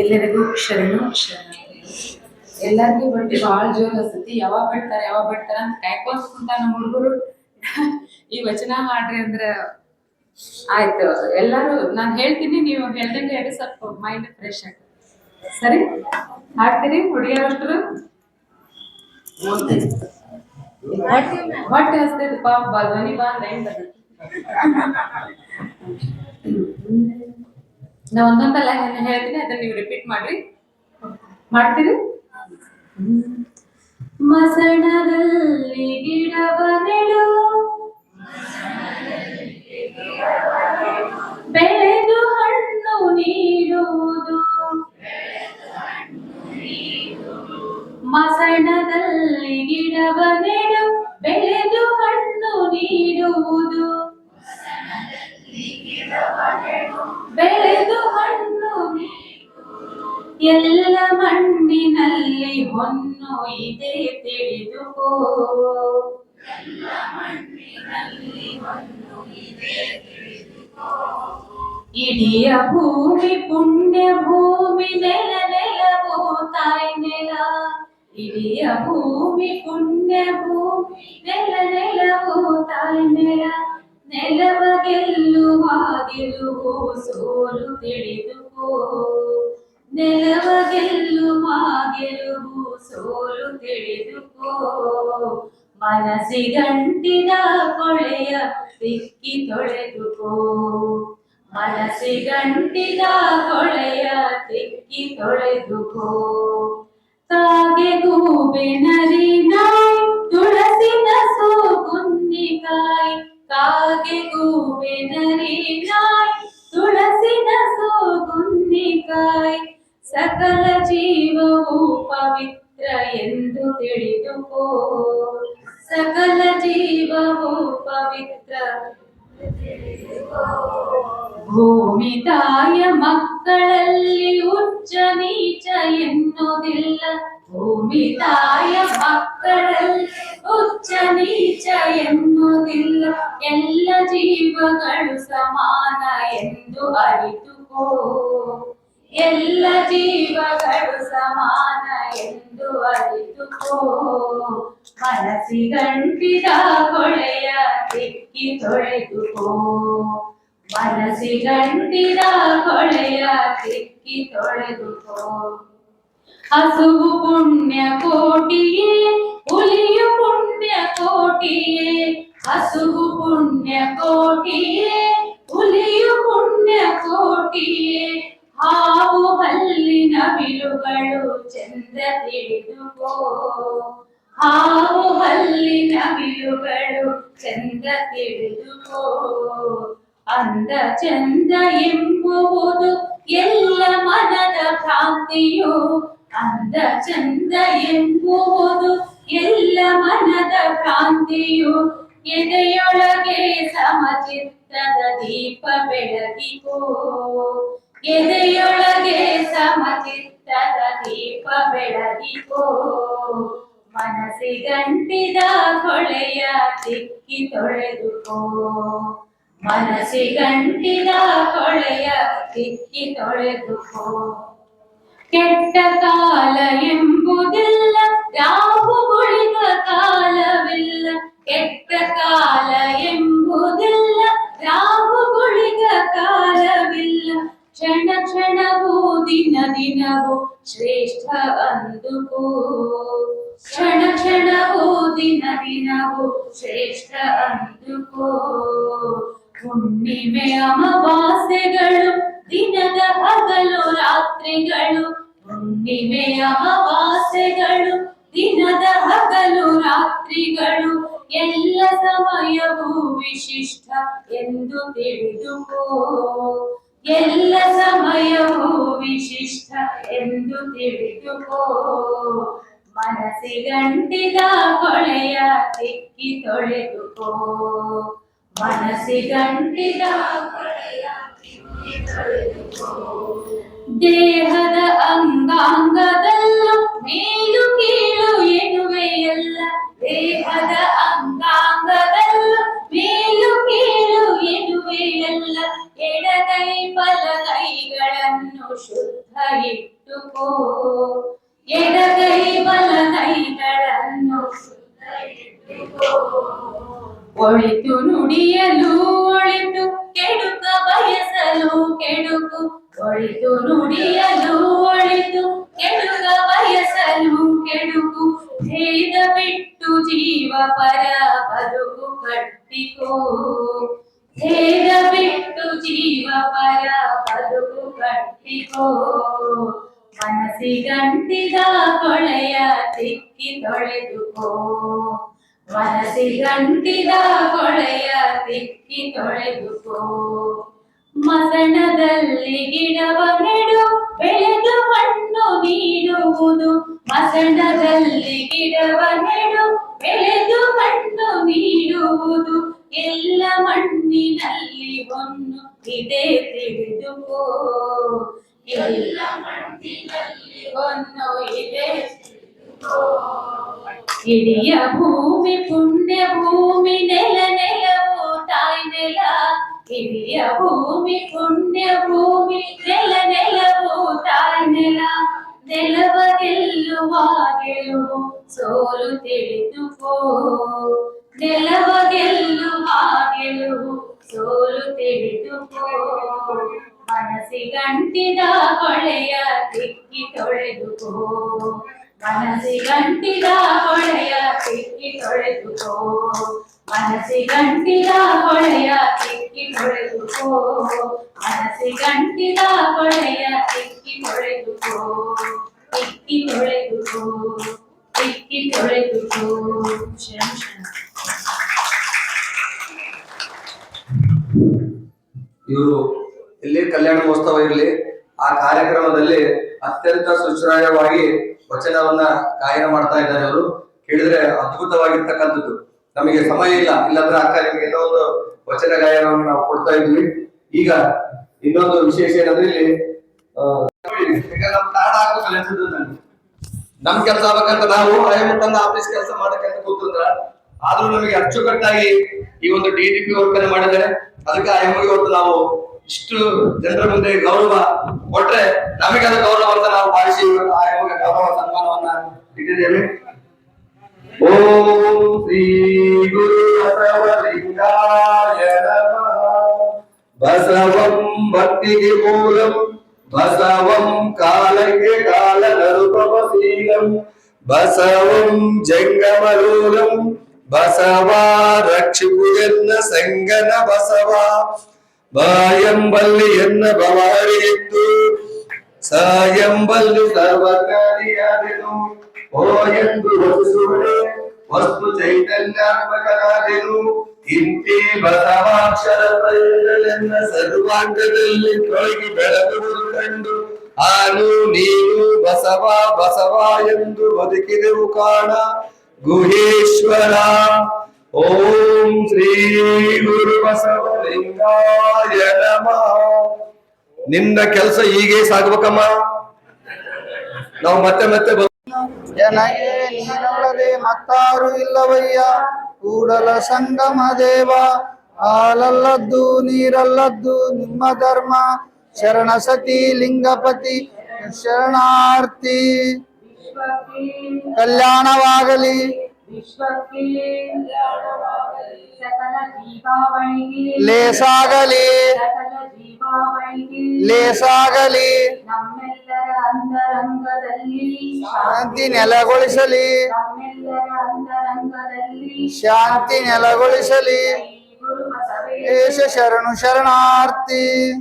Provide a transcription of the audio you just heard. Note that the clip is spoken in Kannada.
ಎಲ್ಲರಿಗೂ ಶರಣು ಶರಣ ಎಲ್ಲರಿಗೂ ಬಟ್ಟಿ ಭಾಳ ಜೋರ್ ಹಸ್ತತಿ ಯಾವಾಗ ಬಿಡ್ತಾರ ಯಾವಾಗ ಬಿಡ್ತಾರ ಅಂತ ಕಾಯ್ಕೊಂತ ಕುಂತ ನಮ್ಮ ಹುಡುಗರು ಈ ವಚನ ಮಾಡ್ರಿ ಅಂದ್ರ ಆಯ್ತು. ಎಲ್ಲಾರು, ನಾನ್ ಹೇಳ್ತೀನಿ, ನೀವು ಹೇಳ್ದಂಗೆ ಹೇಳಿ ಸ್ವಲ್ಪ ಮೈಂಡ್ ಫ್ರೆಶ್ ಆಗ. ಸರಿ? ಹಾಡ್ತೀರಿ? ಹುಡುಗಿಯರಷ್ಟರು? ಹೊಟ್ಟೆ ಹಸ್ತೈತಿ ಪಾಪ ಬಾ ಧ್ವನಿ ಬಾ ಅಂದ್ರೆ ಹೆಂಗ್ ನಾ ಒಂದೊಂದಲ್ಲ ಹೇಳ್ತೀನಿ ಅದನ್ನ ನೀವು ರಿಪೀಟ್ ಮಾಡ್ರಿ. ಮಾಡ್ತೀರಿ? ಮಸಣದಲ್ಲಿ ಗಿಡವ ಬೆಳೆದು ಹಣ್ಣು. ಎಲ್ಲ ಮಣ್ಣಿನಲ್ಲಿ ಹೊನ್ನು ಇದೆ ತಿಳಿದುಕೋ ಇಡಿಯ ಭೂಮಿ ಪುಣ್ಯ ಭೂಮಿ ನೆಲ ನೆಲವೋ ತಾಯಿ ನೆಲ. ಇಡಿಯ ಭೂಮಿ ಪುಣ್ಯ ಭೂಮಿ ನೆಲ ನೆಲವೋ ತಾಯಿ ನೆಲ. ನೆಲವ ಗೆಲ್ಲುವ ಗೆಲುವು ಸೋಲು ತಿಳಿದುಕೋ ನೆಲವ ಗೆಲ್ಲುವ ಗೆಲುವು ಸೋಲು ತಿಳಿದುಕೋ ಮನಸ್ಸಿಗಂಟಿದ ಕೊಳೆಯ ತಿಕ್ಕಿ ತೊಳೆದುಕೋ ಮನಸ್ಸಿಗಂಟಿದ ಕೊಳೆಯ ತಿಕ್ಕಿ ತೊಳೆದುಕೋ ಕಾಗೆ ಗೂಬೆ ನರಿ ನಾಯಿ ಪವಿತ್ರ ಭೂಮಿ ತಾಯ ಮಕ್ಕಳಲ್ಲಿ ಉಚ್ಚ ನೀಚ ಎನ್ನುವುದಿಲ್ಲ ಭೂಮಿ ತಾಯ ಮಕ್ಕಳಲ್ಲಿ ಉಚ್ಚ ನೀಚ ಎನ್ನುವುದಿಲ್ಲ ಎಲ್ಲ ಜೀವಗಳು ಸಮಾನ ಎಂದು ಅರಿತುಕೋ ಎಲ್ಲ ಜೀವಗಳು ಸಮಾನ ಎಂದು ಅರಿತುಕೋ. ಮನಸ್ಸಿಗಂಟಿದ ಕೊಳೆಯ ತಿಕ್ಕಿ ತೊಳೆದುಕೋ. ಮನಸ್ಸಿಗಂಟಿದ ಕೊಳೆಯ ತಿಕ್ಕಿ ತೊಳೆದುಕೋ. ಹಸುವು ಪುಣ್ಯ ಕೋಟಿಯೇ, ಹುಲಿಯು ಪುಣ್ಯ ಕೋಟಿಯೇ. ಹಸುವು ಪುಣ್ಯ ಕೋಟಿಯೇ, ಹುಲಿಯು ಪುಣ್ಯ ಕೋಟಿಯೇ. ಹಾವು ಹಲ್ಲಿನ ಬಿಲುಗಳು ಚಂದ ತಿಳಿದುಕೋ ಹಾವು ಹಲ್ಲಿನ ಬಿಲುಗಳು ಚಂದ ತಿಳಿದುಕೋ ಅಂದ ಚಂದ ಎಂಬುವುದು ಎಲ್ಲ ಮನದ ಭ್ರಾಂತಿಯು? ಅಂದ ಚಂದ ಎಂಬುವುದು ಎಲ್ಲ ಮನದ ಭ್ರಾಂತಿಯು? ಎದೆಯೊಳಗೆ ಸಮಚಿತ್ತದ ದೀಪ ಬೆಳಗಿಕೋ ಎದೆಯೊಳಗೆ ಸಮಚಿತ್ತದ ದೀಪ ಬೆಳಗಿಕೋ ಮನಸ್ಸಿಗಂಟಿದ ಕೊಳೆಯ ತಿಕ್ಕಿ ತೊಳೆದುಕೋ. ಮನಸ್ಸಿಗಂಟಿದ ಕೊಳೆಯ ತಿಕ್ಕಿ ತೊಳೆದುಕೋ. ಕೆಟ್ಟ ಕಾಲ ಎಂಬುದಿಲ್ಲ ರಾಹುಗುಳಿದ ಕಾಲವಿಲ್ಲ. ಕೆಟ್ಟ ಕಾಲ ಎಂಬುದಿಲ್ಲ ಹುಣ್ಣಿಮೆ ಅಮಾವಾಸ್ಯೆಗಳು ದಿನದ ಹಗಲು ರಾತ್ರಿಗಳು. ಹುಣ್ಣಿಮೆ ಅಮಾವಾಸ್ಯೆಗಳು ದಿನದ ಹಗಲು ರಾತ್ರಿಗಳು. ಎಲ್ಲ ಸಮಯವೂ ವಿಶಿಷ್ಟ ಎಂದು ತಿಳಿದುಕೋ ಎಲ್ಲ ಸಮಯವೂ ವಿಶಿಷ್ಟ ಎಂದು ತಿಳಿದುಕೋ ಮನಸ್ಸಿಗಂಟಿದ ಕೊಳೆಯ ತಿಕ್ಕಿ ತೊಳೆದುಕೋ మనసి ಗಂಟಿದ ದೇಹದ ಅಂಗಾಂಗದಲ್ಲ ಮೇಲು ಕೀಳು ಎನ್ನುವೆಯಲ್ಲ ದೇಹದ ಅಂಗಾಂಗದಲ್ಲ ಮೇಲು ಕೀಳು ಎನ್ನುವೆಯಲ್ಲ ಎಡಗೈ ಬಲಗೈಗಳನ್ನು ಶುದ್ಧ ಇಟ್ಟುಕೋ ಎಡಗೈ ಬಲಗೈಗಳನ್ನು ಶುದ್ಧ ಇಟ್ಟುಕೋ ಒಳಿತು ನುಡಿಯಲು ಒಳಿತು ಕೆಡುಕ ಬಯಸಲು ಕೆಡುಕು ಒಳಿತು ನುಡಿಯಲು ಒಳಿತು ಕೆಡುಕ ಬಯಸಲು ಕೆಡುಕು ಭೇದ ಬಿಟ್ಟು ಜೀವ ಪರ ಬದುಕು ಕಟ್ಟಿಕೋ ಭೇದ ಬಿಟ್ಟು ಜೀವ ಪರ ಬದುಕು ಕಟ್ಟಿಕೋ ಮನಸ್ಸಿಗಂಟಿದ ಕೊಳೆಯ ತಿಕ್ಕಿ ತೊಳೆದುಕೋ ಮನಸ್ಸಿಗಂಟಿದ ಕೊಳೆಯ ತಿಕ್ಕಿ ತೊಳೆದುಕೋ. ಮಸಣದಲ್ಲಿ ಗಿಡವ ನೆಡು, ಬೆಳೆದು ಮಣ್ಣು ನೀಡುವುದು. ಮಸಣದಲ್ಲಿ ಗಿಡವ ನೆಡು, ಬೆಳೆದು ಮಣ್ಣು ನೀಡುವುದು. ಎಲ್ಲ ಮಣ್ಣಿನಲ್ಲಿ ಒಂದು ಇದೆ ತಿಳಿದುಕೋ. ಎಲ್ಲ ಮಣ್ಣಿನಲ್ಲಿ ಒಂದು ಇದೆ ಇಡಿಯ ಭೂಮಿ, ಪುಣ್ಯ ಭೂಮಿ, ನೆಲ ನೆಲವು ತಾಯಿ ನೆಲ. ಇಡಿಯ ಭೂಮಿ, ಪುಣ್ಯ ಭೂಮಿ, ನೆಲ ನೆಲವು ತಾಯಿ ನೆಲ. ನೆಲವ ಗೆಲ್ಲುವ ಗೆಲುವು ಸೋಲು ತಿಳಿದುಕೋ ನೆಲವ ಗೆಲ್ಲುವ ಗೆಲುವು ಸೋಲು ತಿಳಿದುಕೋ ಮನಸ್ಸಿಗಂಟಿದ ಕೊಳೆಯ ತಿಕ್ಕಿ ತೊಳೆದುಕೋ ಮನಸ್ಸಿಗಂಟಿದ ಹೊಳೆಯ ತಿಕ್ಕಿ ತೊಳೆದುಕೋ. ಮನಸ್ಸಿಗಂಟಿದ ಹೊಳೆಯ ತಿಕ್ಕಿ ತೊಳೆದುಕೋ. ಮನಸ್ಸಿಗಂಟಿದ ಹೊಳೆಯ ತಿಕ್ಕಿ ತೊಳೆದುಕೋ. ತಿಕ್ಕಿ ತೊಳೆದುಕೋ. ತಿಕ್ಕಿ ತೊಳೆದುಕೋ. ಶರಣ ಶರಣ. ಇವರು ಎಲ್ಲಿ ಕಲ್ಯಾಣ ಮಹೋತ್ಸವ ಇರಲಿ. ಆ ಕಾರ್ಯಕ್ರಮದಲ್ಲಿ ಅತ್ಯಂತ ಸುಶ್ರಾಯವಾಗಿ ವಚನವನ್ನ ಗಾಯನ ಮಾಡ್ತಾ ಇದ್ದಾರೆ ಅವರು. ಕೇಳಿದ್ರೆ ಅದ್ಭುತವಾಗಿರ್ತಕ್ಕಂಥದ್ದು. ನಮಗೆ ಸಮಯ ಇಲ್ಲ ಇಲ್ಲಾಂದ್ರೆ ಅಕ್ಕ ನಿಮ್ಗೆ ಏನೋ ಒಂದು ವಚನ ಗಾಯನವನ್ನು ನಾವು ಕೊಡ್ತಾ ಇದ್ವಿ. ಈಗ ಇನ್ನೊಂದು ವಿಶೇಷ ಏನಂದ್ರೆ ಇಲ್ಲಿ ಆ, ನಮ್ ಕೆಲಸ ಆಗ್ಬೇಕಂತ ನಾವು ತನ್ನ ಆಫೀಸ್ ಕೆಲಸ ಮಾಡಕ್ಕಂತ ಕೂತಂದ್ರ ಆದ್ರೂ ನಮಗೆ ಅಚ್ಚುಕಟ್ಟಾಗಿ ಈ ಒಂದು ಡಿ ಡಿ ಪಿ ವರ್ಕ್ ಅದಕ್ಕೆ ಆ ಇವತ್ತು ನಾವು ಇಷ್ಟು ಜನರ ಮುಂದೆ ಗೌರವ ಕೊಟ್ರೆ ನಮಗೆ ಅದು ಗೌರವ ಅಂತ ನಾವು ಭಾವಿಸಿ ಇವತ್ತು ಆ ಎಮ್ಮಗೆ ಗೌರವ ಸನ್ಮಾನವನ್ನ ಇಟ್ಟಿದ್ದೇವೆ. ಓಂ ಶ್ರೀ ಗುರು ಬಸವಲಿಂಗಾಯ ನಮಃ. ಬಸವಂ ಭಕ್ತಿಗೆ ಮೂಲಂ, ಬಸವಂ ಕಾಲಕ್ಕೆ ಕಾಲ ನರುಪಮಶೀಲಂ ಬಸವಂ ಜಂಗಮರೂಲಂ ಬಸವ ರಕ್ಷಿಪು ಎನ್ನ ಸಂಗನ ಬಸವ. ಬಾಯಂಬಲ್ಲಿ ಎನ್ನ ಬವಾರಿಯಿತ್ತು ಸಾಯಂಬಲ್ಲಿ ಸರ್ವಕಾರಿಯಾದೆನು ಓ ಎಂದು ಹೊಸುಳೆ ವಸ್ತು ಚೈತನ್ಯಾತ್ಮಕನಾದೆನು. ಇಂತಿ ಬಸವಾಕ್ಷರ ಪ್ರಯೋಜನ ಸರ್ವಾಂಗದಲ್ಲಿ ತೊಳಗಿ ಬೆಳಗುವುದು ಕಂಡು ಆನು ನೀನು ಬಸವ ಬಸವ ಎಂದು ಬದುಕಿದೆವು ಕಾಣ. ಗುಹೇಶ್ವರ ಓಂ ಶ್ರೀ ಗುರು ನಿನ್ನ ಕೆಲಸ ಹೀಗೆ ಸಾಗ್ಬೇಕಮ್ಮ. ನಾವು ಮತ್ತೆ ಮತ್ತೆ ಜನಯೇ ನೀನಲ್ಲದೆ ಮತ್ತಾರು ಇಲ್ಲವಯ್ಯ. ಕೂಡಲ ಸಂಗಮ ದೇವ, ಹಾಲಲ್ಲದ್ದು ನೀರಲ್ಲದ್ದು ನಿಮ್ಮ ಧರ್ಮ. ಶರಣ ಸತಿ ಲಿಂಗಪತಿ, ಶರಣಾರ್ಥಿ. ಕಲ್ಯಾಣವಾಗಲಿ. ಲೇಸಾಗಲಿ. ಲೇಸಾಗಲಿ. ನಮ್ಮೆಲ್ಲರ ಶಾಂತಿ ನೆಲೆಗೊಳಿಸಲಿ. ನಮ್ಮೆಲ್ಲರ ಶಾಂತಿ ನೆಲೆಗೊಳಿಸಲಿ. ಗುರು ಶರಣು ಶರಣಾರ್ಥಿ.